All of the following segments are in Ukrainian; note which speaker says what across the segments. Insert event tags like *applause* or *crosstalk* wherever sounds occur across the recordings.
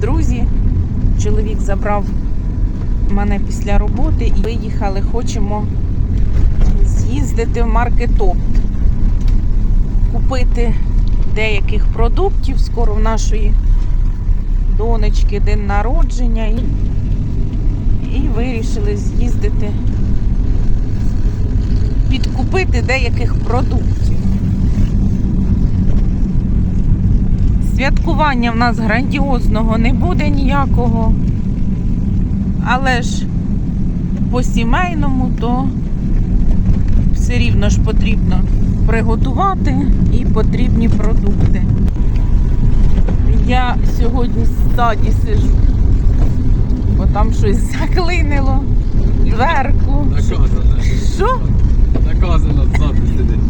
Speaker 1: друзі. Чоловік забрав мене після роботи і виїхали. Хочемо з'їздити в маркетопт, купити деяких продуктів. Скоро в нашої донечки день народження. І, і вирішили з'їздити, підкупити деяких продуктів. Святкування в нас грандіозного не буде ніякого. Але ж по сімейному, то все рівно ж потрібно приготувати і потрібні продукти. Я сьогодні ззаді сижу, бо там щось заклинило дверку.
Speaker 2: Наказано.
Speaker 1: Що?
Speaker 2: Наказано ззаду сидить.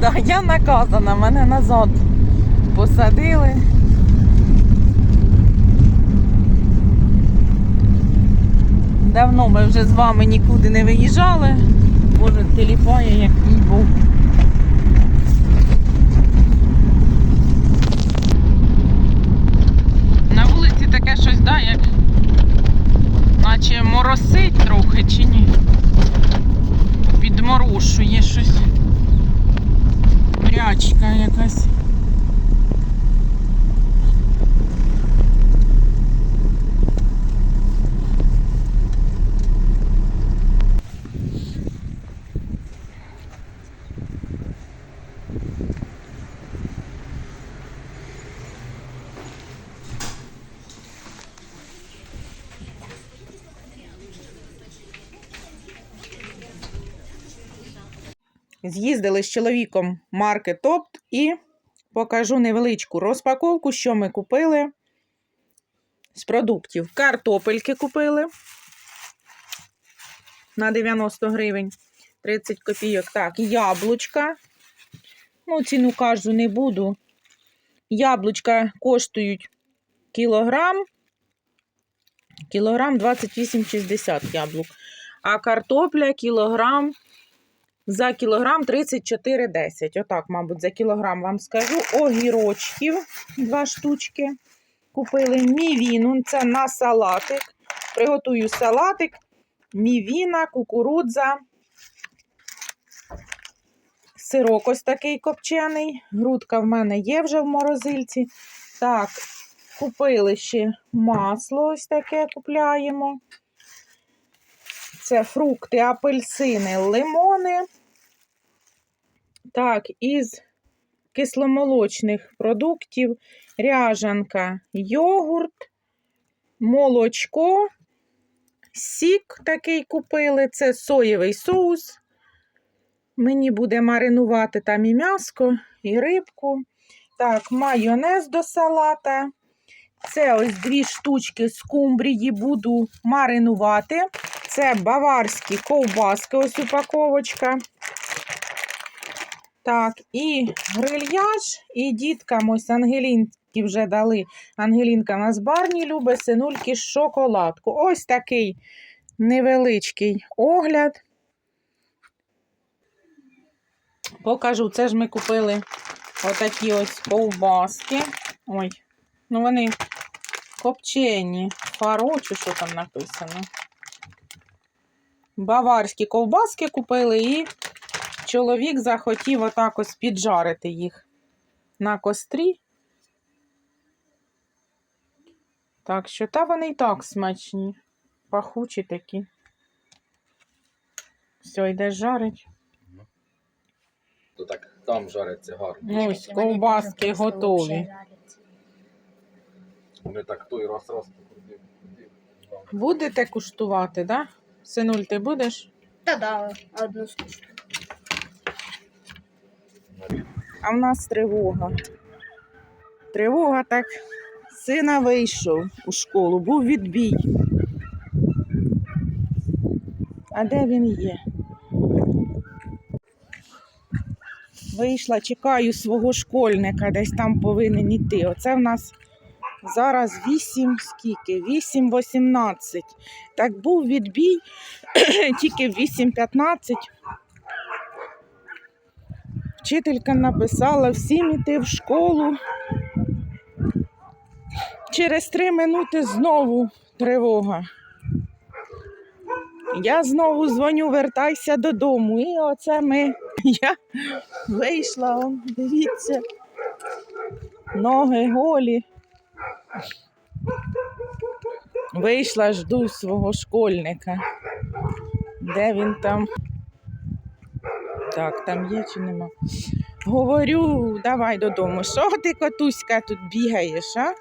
Speaker 2: *laughs*
Speaker 1: Да, я наказана, мене назад посадили. Давно ми вже з вами нікуди не виїжджали. Боже, теліпає, як мій був. На вулиці таке щось, да, як наче моросить трохи чи ні? Підморошує щось. Мрячка якась. З'їздили з чоловіком Market Opt і покажу невеличку розпаковку, що ми купили з продуктів. Картопельки купили на 90 гривень, 30 копійок. Так, яблучка. Ну, ціну кажу, не буду. Яблучка коштують кілограм. Кілограм 28,60 яблук. А картопля кілограм за кілограм 34,10. Отак, мабуть, за кілограм вам скажу. Огірочків два штучки. Купили мівіну. Це на салатик. Приготую салатик, мівіна, кукурудза. Сирок ось такий копчений. Грудка в мене є вже в морозильці. Так, купили ще масло ось таке купляємо. Це фрукти, апельсини, лимони. Так, із кисломолочних продуктів ряжанка, йогурт, молочко, сік такий купили. Це соєвий соус. Мені буде маринувати там і м'яско, і рибку. Так, майонез до салата. Це ось дві штучки скумбрії буду маринувати. Це баварські ковбаски, ось упаковочка. Так, і грильяж, і діткам ось Ангелінки вже дали. Ангелінка на барні любить, синульки шоколадку. Ось такий невеличкий огляд. Покажу, це ж ми купили отакі ось ковбаски. Ой, ну вони копчені. Фаро, чи що там написано. Баварські ковбаски купили і чоловік захотів отак ось піджарити їх на кострі. Так що, та вони і так смачні, пахучі такі. Все, йде жарить.
Speaker 2: То так там жариться гарно.
Speaker 1: Ну, ось ковбаски готові.
Speaker 2: Вони так той раз раз покрутив.
Speaker 1: Будете куштувати, да? Синуль, ти будеш?
Speaker 3: Та да, одну.
Speaker 1: А в нас тривога. Тривога так. Сина вийшов у школу, був відбій. А де він є? Вийшла, чекаю свого школьника, десь там повинен іти. Оце в нас зараз 8, скільки? 8.18. Так був відбій *clears throat* тільки в 8.15. Вчителька написала всім іти в школу. через три минути знову тривога. Я знову дзвоню, вертайся додому. І оце ми. *laughs* Я вийшла, дивіться. Ноги голі. Вийшла, жду свого школьника. Де він там? Так, там є чи нема? Говорю, давай додому. Що ти, котуська, тут бігаєш, а?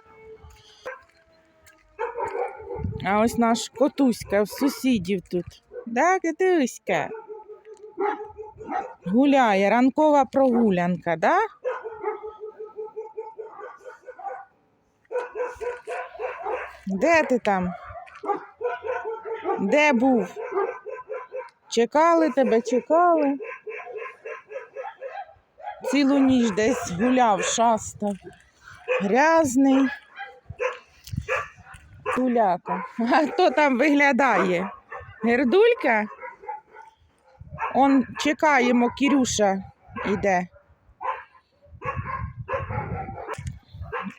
Speaker 1: А ось наш котуська в сусідів тут. Да, котуська? Гуляє, ранкова прогулянка, да? Де ти там? Де був? Чекали тебе, чекали. Цілу ніч десь гуляв, шастав. Грязний. Гуляка. *laughs* А хто там виглядає? Гердулька? Он чекаємо, Кірюша іде.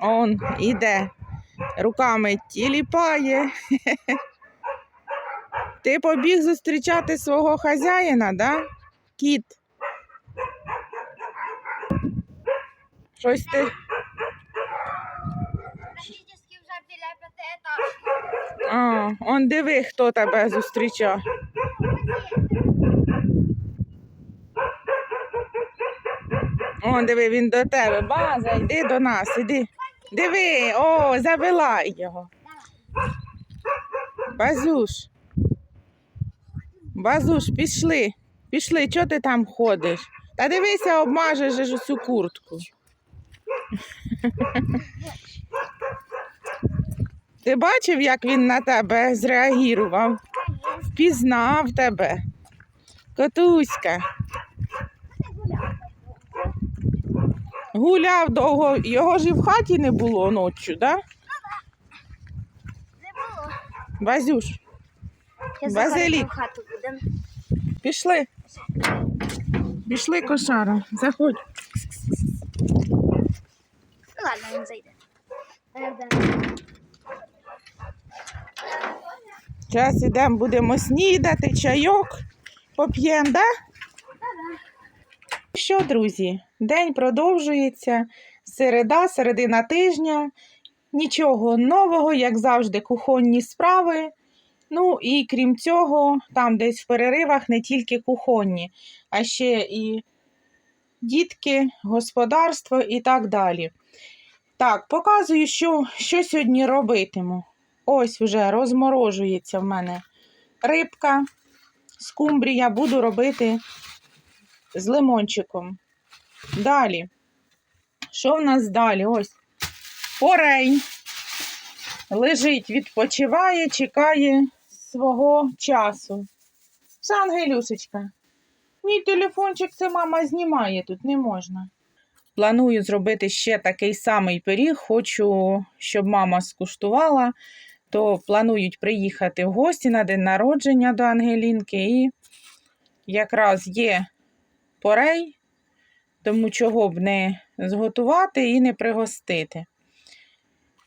Speaker 1: Он іде. Руками тіліпає. *laughs* Ти побіг зустрічати свого хазяїна, да? Кіт. Щось ти.
Speaker 3: Вже біля п'ятиэтажки.
Speaker 1: А, он диви, хто тебе зустрічав. Он диви, він до тебе. База, йди до нас, іди. Диви, о, завела його. Базуш. Базуш, пішли. Пішли, чого ти там ходиш? Та дивися, обмажеш ж усю куртку. Ти бачив, як він на тебе зреагував? Впізнав тебе. Котуська. Гуляв довго, його ж і в хаті не було ночі, да?
Speaker 3: Не було.
Speaker 1: Базюш, Базилік. пішли. Пішли, кошара, заходь.
Speaker 3: Ладно, він зайде.
Speaker 1: Зараз ідемо, будемо снідати, чайок поп'ємо, да? Що, друзі, день продовжується. Середа, середина тижня. Нічого нового, як завжди, кухонні справи. Ну і крім цього, там десь в переривах не тільки кухонні, а ще і дітки, господарство і так далі. Так, показую, що, що сьогодні робитиму. Ось вже розморожується в мене рибка, скумбрія буду робити з лимончиком. Далі. Що в нас далі? Ось порей. Лежить, відпочиває, чекає свого часу. Все, Ангелюшечка. Мій телефончик це мама знімає, тут не можна. Планую зробити ще такий самий пиріг. Хочу, щоб мама скуштувала. То планують приїхати в гості на день народження до Ангелінки. І якраз є порей, тому чого б не зготувати і не пригостити.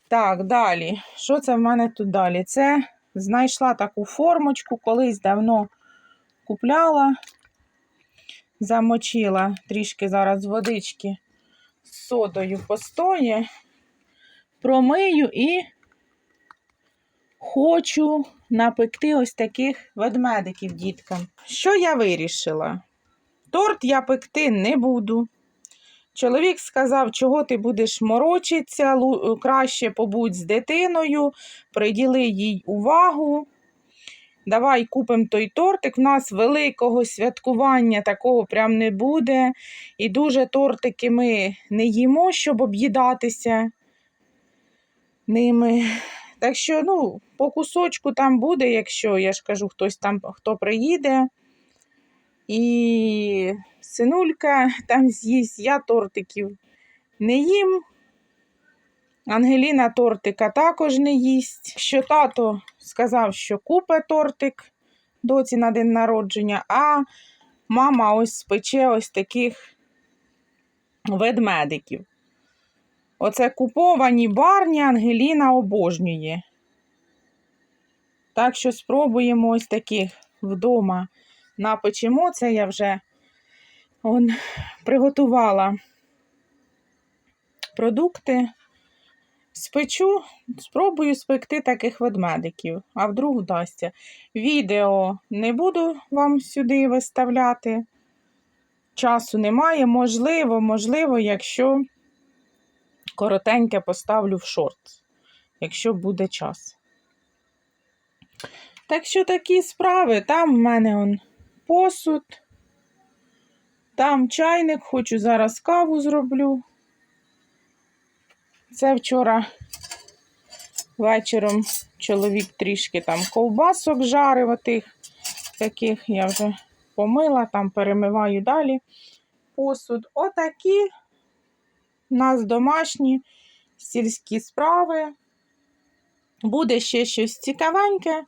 Speaker 1: Так, далі. Що це в мене тут далі? Це знайшла таку формочку, колись давно купляла, замочила трішки зараз водички з содою постоє, промию і хочу напекти ось таких ведмедиків діткам. Що я вирішила? Торт я пекти не буду. Чоловік сказав, чого ти будеш морочитися, краще побудь з дитиною, приділи їй увагу. Давай купимо той тортик. У нас великого святкування такого прям не буде. І дуже тортики ми не їмо, щоб об'їдатися ними. Так що, ну, по кусочку там буде, якщо я ж кажу, хтось там хто приїде. І синулька там з'їсть, я тортиків не їм. Ангеліна тортика також не їсть. Що тато сказав, що купе тортик доці на день народження, а мама ось спече ось таких ведмедиків. Оце куповані барні Ангеліна обожнює. Так що спробуємо ось таких вдома напечемо. Це я вже он, приготувала продукти. Спечу, спробую спекти таких ведмедиків, а вдруг вдасться. Відео не буду вам сюди виставляти. Часу немає. Можливо, можливо, якщо коротеньке поставлю в шорт, якщо буде час. Так що такі справи. Там в мене он посуд, там чайник, хочу зараз каву зроблю. Це вчора вечором чоловік трішки там ковбасок жарив отих таких. Я вже помила, там перемиваю далі посуд. Отакі у нас домашні сільські справи. Буде ще щось цікавеньке.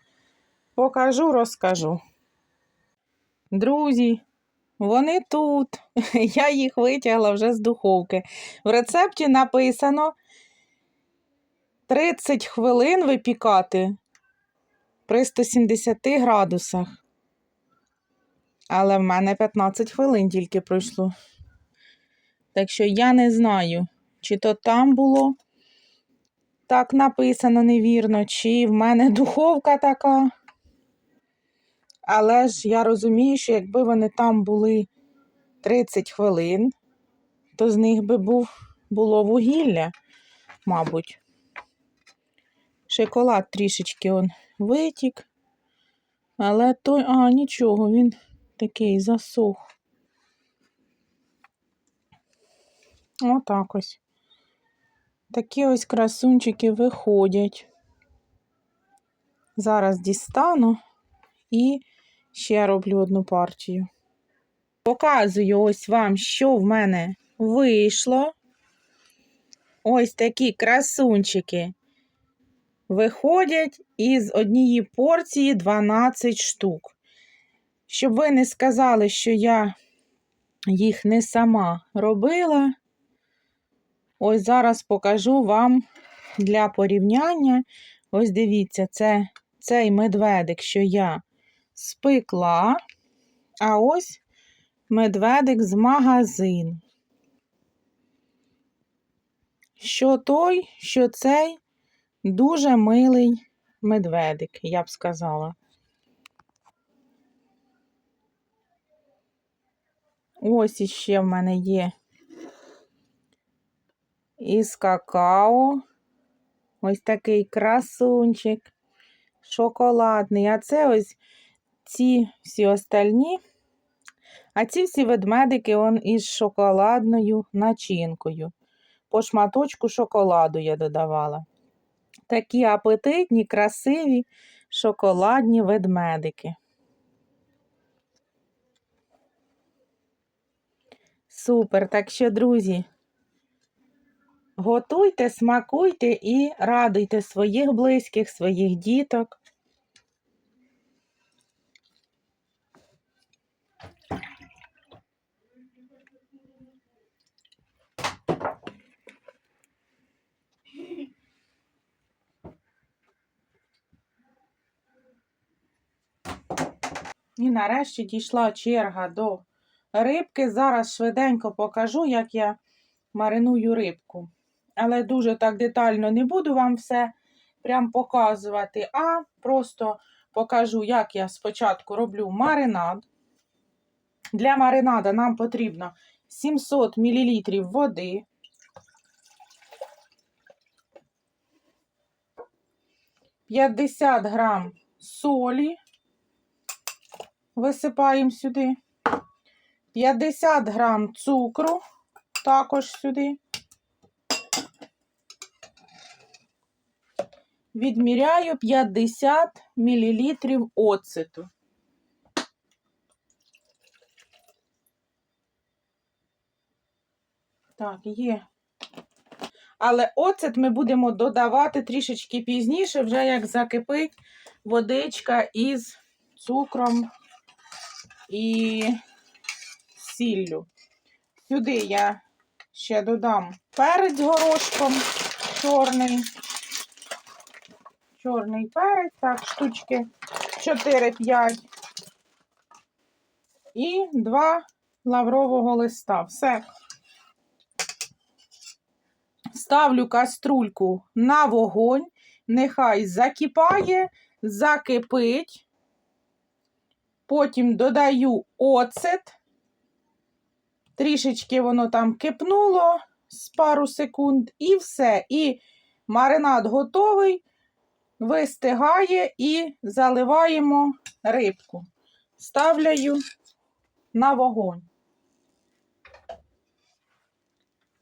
Speaker 1: Покажу, розкажу. Друзі, вони тут. *laughs* Я їх витягла вже з духовки. В рецепті написано 30 хвилин випікати при 170 градусах. Але в мене 15 хвилин тільки пройшло. Так що я не знаю, чи то там було так написано невірно, чи в мене *laughs* духовка така. Але ж я розумію, що якби вони там були 30 хвилин, то з них би був, було вугілля, мабуть. Шоколад трішечки он витік. Але той, а, нічого, він такий засух. Отак ось. Такі ось красунчики виходять. Зараз дістану і ще роблю одну партію. Показую ось вам, що в мене вийшло. Ось такі красунчики виходять із однієї порції 12 штук. Щоб ви не сказали, що я їх не сама робила, ось зараз покажу вам для порівняння. Ось дивіться, це цей медведик, що я спекла, а ось медведик з магазину. Що той, що цей дуже милий медведик, я б сказала. Ось іще в мене є із какао. Ось такий красунчик, шоколадний. А це ось ці всі остальні. А ці всі ведмедики он із шоколадною начинкою. По шматочку шоколаду я додавала. Такі апетитні, красиві шоколадні ведмедики. Супер. Так що, друзі, готуйте, смакуйте і радуйте своїх близьких, своїх діток. І нарешті дійшла черга до рибки. Зараз швиденько покажу, як я мариную рибку. Але дуже так детально не буду вам все прям показувати, а просто покажу, як я спочатку роблю маринад. Для маринада нам потрібно 700 мл води. П'ятдесят грам солі висипаємо сюди. 50 грам цукру також сюди. Відміряю 50 мл оцету. Так, є. Але оцет ми будемо додавати трішечки пізніше, вже як закипить водичка із цукром і сіллю. Сюди я ще додам перець горошком чорний. Чорний перець, так, штучки 4-5. І два лаврового листа. Все. Ставлю каструльку на вогонь, нехай закипає, закипить. Потім додаю оцет. Трішечки воно там кипнуло з пару секунд, і все. І маринад готовий, вистигає і заливаємо рибку. Ставляю на вогонь.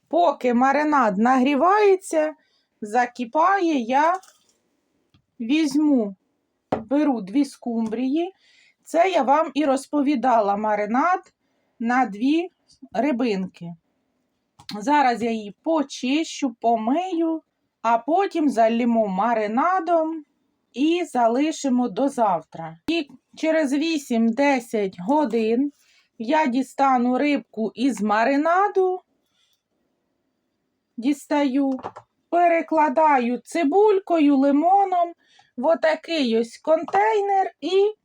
Speaker 1: Поки маринад нагрівається, закипає, я візьму, беру дві скумбрії. Це я вам і розповідала маринад на дві рибинки. Зараз я її почищу, помию, а потім залімо маринадом і залишимо до завтра. І через 8-10 годин я дістану рибку із маринаду, дістаю, перекладаю цибулькою, лимоном в отакий ось контейнер і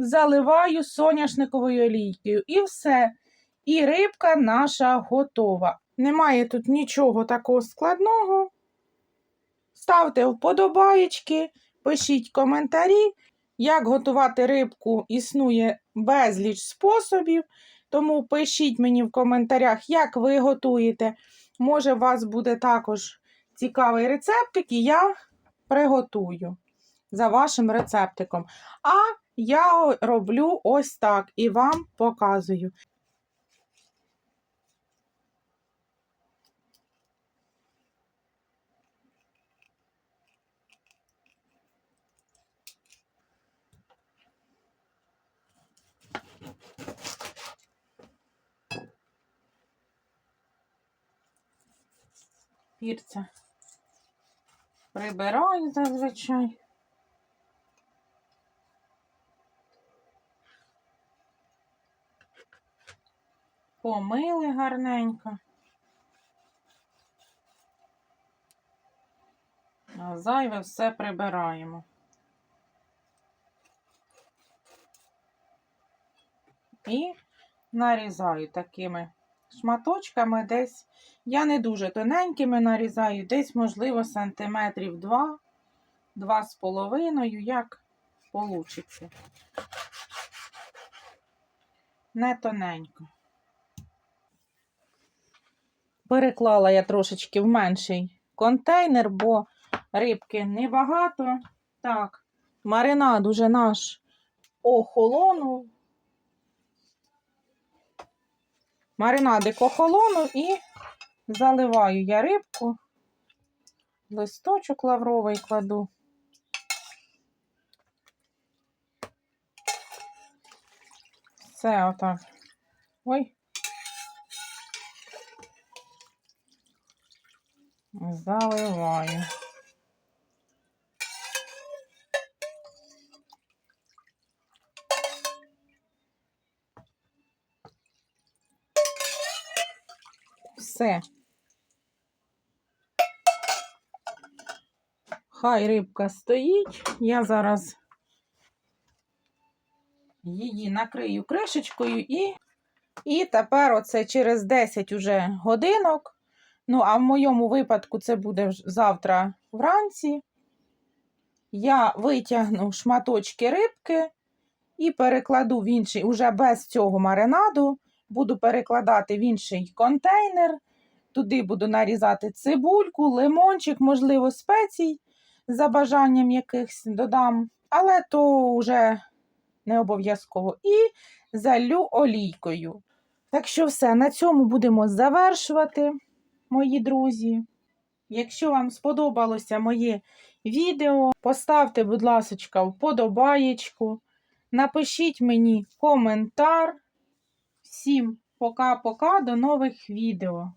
Speaker 1: заливаю соняшниковою олійкою. І все. І рибка наша готова. Немає тут нічого такого складного. Ставте вподобаєчки, пишіть коментарі. Як готувати рибку існує безліч способів. Тому пишіть мені в коментарях, як ви готуєте. Може, у вас буде також цікавий рецептик, і я приготую за вашим рецептиком. А я роблю ось так і вам показую. Пірця прибираю зазвичай. Помили гарненько. А зайве все прибираємо. І нарізаю такими шматочками десь. Я не дуже тоненькими нарізаю, десь, можливо, сантиметрів два, два з половиною, як получиться. Не тоненько. Переклала я трошечки в менший контейнер, бо рибки небагато. Так, маринад уже наш охолонув. Маринадик охолонув і заливаю я рибку, листочок лавровий кладу. Все отак. Ой. Заливаю. Все. Хай рибка стоїть. Я зараз її накрию кришечкою і, і тепер оце через 10 уже годинок. Ну, а в моєму випадку це буде завтра вранці. Я витягну шматочки рибки і перекладу в інший, уже без цього маринаду, буду перекладати в інший контейнер. Туди буду нарізати цибульку, лимончик, можливо, спецій за бажанням якихось додам, але то вже не обов'язково. І залю олійкою. Так що все, на цьому будемо завершувати, мої друзі. Якщо вам сподобалося моє відео, поставте, будь ласка, вподобаєчку, напишіть мені коментар. Всім пока-пока, до нових відео.